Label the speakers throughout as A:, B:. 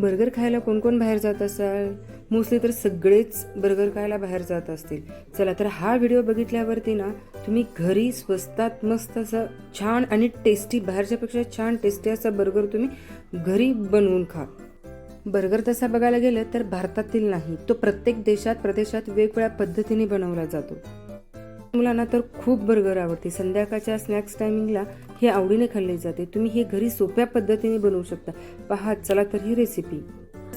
A: Burger खायला कोण कोण बाहेर जात असाल? मोस्टली तर सगळेच बर्गर खायला बाहेर जात असतील. चला तर हा व्हिडिओ बघितल्यावरती ना तुम्ही घरी स्वस्तात मस्त असं छान आणि टेस्टी बाहेरच्यापेक्षा छान टेस्टी असा बर्गर तुम्ही घरी बनवून खा. बर्गर तसा बघायला गेलं तर भारतातील नाही तो प्रत्येक देशात प्रदेशात वेगवेगळ्या पद्धतीने बनवला जातो. मुलांना तर खूप बर्गर आवडते संध्याकाळच्या स्नॅक्स टायमिंगला हे आवडीने खाल्ले जाते. तुम्ही हे घरी सोप्या पद्धतीने बनवू शकता. पहा चला तर ही रेसिपी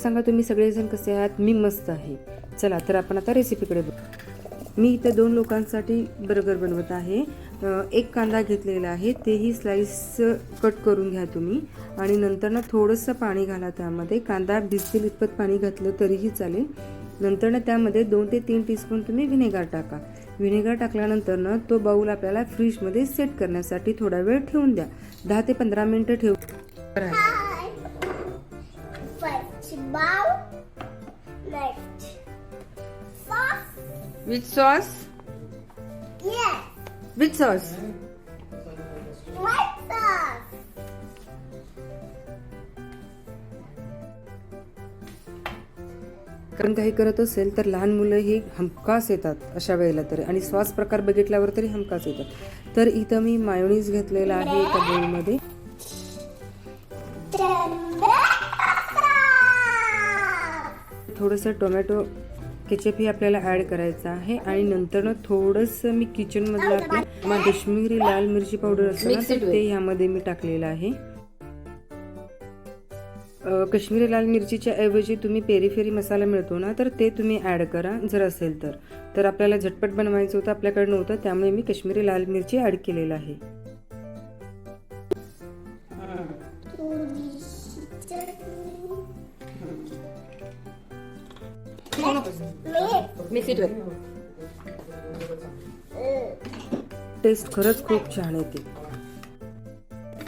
A: सांगा तुम्ही सगळेजण कसे आहात? मी मस्त आहे. चला तर आपण आता रेसिपीकडे बघू. मी इथं दोन लोकांसाठी बर्गर बनवत आहे. एक कांदा घेतलेला आहे. तेही स्लाइस कट करून घ्या तुम्ही. आणि नंतर ना थोडंसं पाणी घाला त्यामध्ये. कांदा भिजतील इतपत पाणी घातलं तरीही चालेल. नंतर ना त्यामध्ये दोन ते तीन टीस्पून तुम्ही व्हिनेगर टाका. व्हिनेगर टाकल्यानंतर ना तो बाऊल आपल्याला फ्रीजमध्ये सेट करण्यासाठी थोडा वेळ ठेवून द्या. दहा ते पंधरा मिनटं ठेव
B: First bow, next sauce.
A: With sauce with sauce कारण काही करत असेल तर लहान मुलं ही हमखास येतात अशा वेळेला तरी. आणि श्वास प्रकार बघितल्यावर तरी हमखास येतात. तर इथं मी मायोनीज घेतलेला आहे एका बोलमध्ये थोडंसं टोमॅटो केचप ही आपल्याला ॲड करायचं आहे. आणि नंतर ना थोडंसं मी किचनमधलं आपलं काश्मीरी लाल मिरची पावडर असतं ना ते ह्यामध्ये मी टाकलेलं आहे. काश्मीरी लाल मिरचीच्या ऐवजी तुम्ही पेरी फेरी मसाला मिळतो ना तर ते तुम्ही ॲड करा जर असेल तर. तर आपल्याला झटपट बनवायचं होतं आपल्याकडे नव्हतं त्यामुळे मी काश्मीरी लाल मिरची ॲड केलेलं आहे. टेस्ट खरंच खूप छान येते.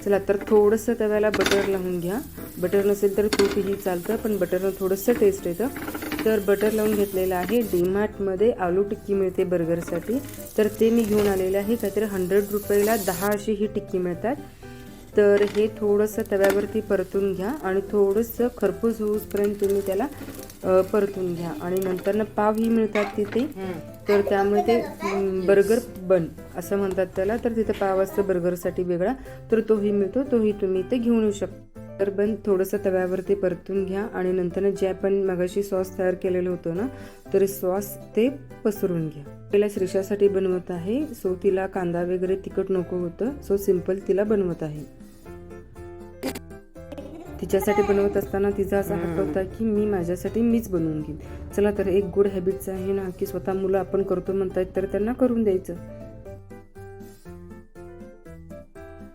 A: चला तर थोडंसं तव्याला बटर लावून घ्या. बटर नसेल तर तूपही चालतं पण बटरनं थोडंसं टेस्ट येतं. तर बटर लावून घेतलेलं आहे डीमार्टमध्ये आलू टिक्की मिळते बर्गरसाठी तर ते मी घेऊन आलेले आहे काहीतरी हंड्रेड रुपयाला दहा अशी ही टिक्की मिळतात. तर हे थोडंसं तव्यावरती परतून घ्या आणि थोडंसं खरपूस होऊसपर्यंत तुम्ही त्याला परतून घ्या. आणि नंतर ना पावही मिळतात तिथे. तर त्यामुळे ते बर्गर बन असं म्हणतात त्याला. तर तिथे पाव असतं बर्गरसाठी वेगळा. तर तोही मिळतो. तोही तुम्ही इथे घेऊन येऊ शकता. तर बन थोडंसं तव्यावरती परतून घ्या. आणि नंतर जे आपण मगाशी सॉस तयार केलेलं होतं ना तर सॉस ते पसरून घ्या. पहिला श्रीषासाठी बनवत आहे. सो तिला कांदा वगैरे तिखट नको होतं. सो सिंपल तिला बनवत आहे. तिच्यासाठी बनवत असताना तिचा असा हट्ट होता की मी माझ्यासाठी मीच बनवून घेईन. चला तर एक गुड हॅबिटचं आहे ना की स्वतः मुलं आपण करतो म्हणतायत तर त्यांना करून द्यायचं.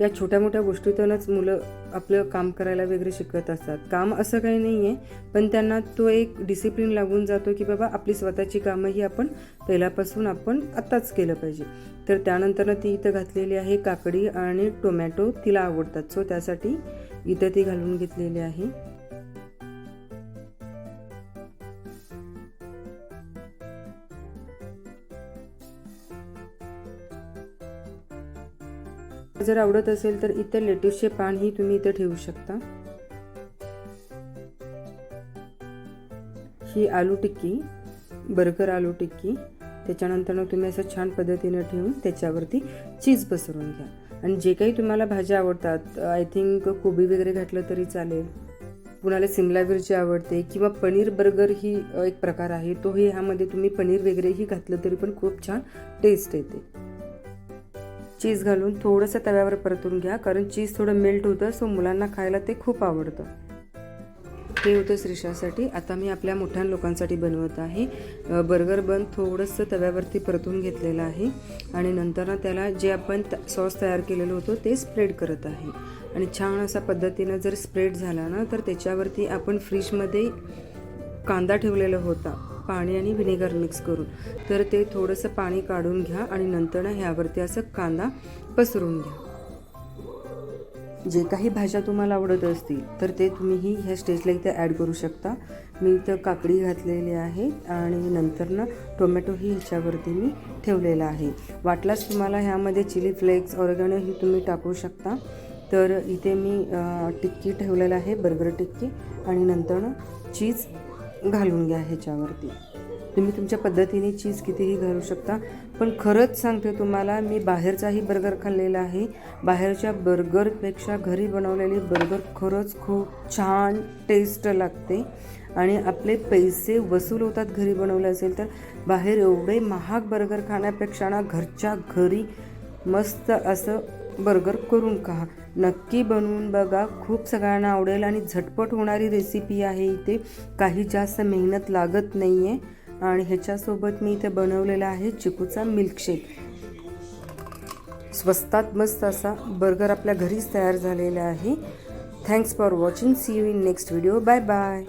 A: या छोट्या मोठ्या गोष्टीतूनच मुलं आपलं काम करायला वगैरे शिकत असतात. काम असं काही नाही आहे पण त्यांना तो एक डिसिप्लिन लागून जातो की बाबा आपली स्वतःची कामं ही आपण पहिल्यापासून आपण आत्ताच केलं पाहिजे. तर त्यानंतर ती इथं घातलेली आहे काकडी आणि टोमॅटो तिला आवडतात. सो त्यासाठी इथं ती घालून घेतलेली आहे. जर आवडत असेल तर इथं लेट्यूसचे पानही तुम्ही इथं ठेवू शकता. ही आलू टिक्की बर्गर आलू टिक्की त्याच्यानंतर तुम्ही असं छान पद्धतीनं ठेवून त्याच्यावरती चीज पसरून घ्या. आणि जे काही तुम्हाला भाज्या आवडतात आय थिंक कोबी वगैरे घातलं तरी चालेल. कुणाला सिमला मिरची आवडते किंवा पनीर बर्गर ही एक प्रकार आहे. तोही ह्यामध्ये तुम्ही पनीर वगैरेही घातलं तरी पण खूप छान टेस्ट येते. चीज घालून थोडंसं तव्यावर परतून घ्या कारण चीज थोडं मेल्ट होतं सो मुलांना खायला ते खूप आवडतं. हे होतं श्रीषासाठी आता मी आपल्या मोठ्या लोकांसाठी बनवत आहे. बर्गर बन थोडंसं तव्यावरती परतून घेतलेलं आहे. आणि नंतर ना त्याला जे आपण त- सॉस तयार केलेलं होतं ते स्प्रेड करत आहे. आणि छान असा पद्धतीनं जर स्प्रेड झाला ना तर त्याच्यावरती आपण फ्रीजमध्ये कांदा ठेवलेला होता पाणी आणि व्हिनेगर मिक्स करून. तर ते थोडंसं पाणी काढून घ्या आणि नंतर ना ह्यावरती असं कांदा पसरून घ्या. जे काही भाज्या तुम्हाला आवडत असतील तर ते तुम्हीही ह्या स्टेजला इथे ॲड करू शकता. मी इथं काकडी घातलेली आहे आणि नंतर ना टोमॅटोही ह्याच्यावरती मी ठेवलेला आहे. वाटलाच तुम्हाला ह्यामध्ये चिली फ्लेक्स ऑर्गॅनो ही तुम्ही टाकू शकता. तर इथे मी टिक्की ठेवलेलं आहे बर्गर टिक्की आणि नंतर चीज घालून घ्या ह्याच्यावरती. तुम्ही तुमच्या पद्धतीने चीज कितीही घालू शकता. पण खरंच सांगते तुम्हाला मी बाहेरचाही बर्गर खाल्लेला आहे. बाहेरच्या बर्गरपेक्षा घरी बनवलेली बर्गर खरंच खूप छान टेस्ट लागते. आणि आपले पैसे वसूल होतात घरी बनवले असेल तर. बाहेर एवढे महाग बर्गर खाण्यापेक्षा ना घरच्या घरी मस्त असं बर्गर करून खा. नक्की बनवून बघा. खूप सगळ्यांना आवडेल आणि झटपट होणारी रेसिपी आहे इथे. काही जास्त मेहनत लागत नाही आहे आणि ह्याच्यासोबत मी इथे बनवलेला आहे चिकूचा मिल्कशेक स्वस्तात मस्त असा बर्गर आपल्या घरीच तयार झालेला आहे. Thanks for watching see you in next video bye bye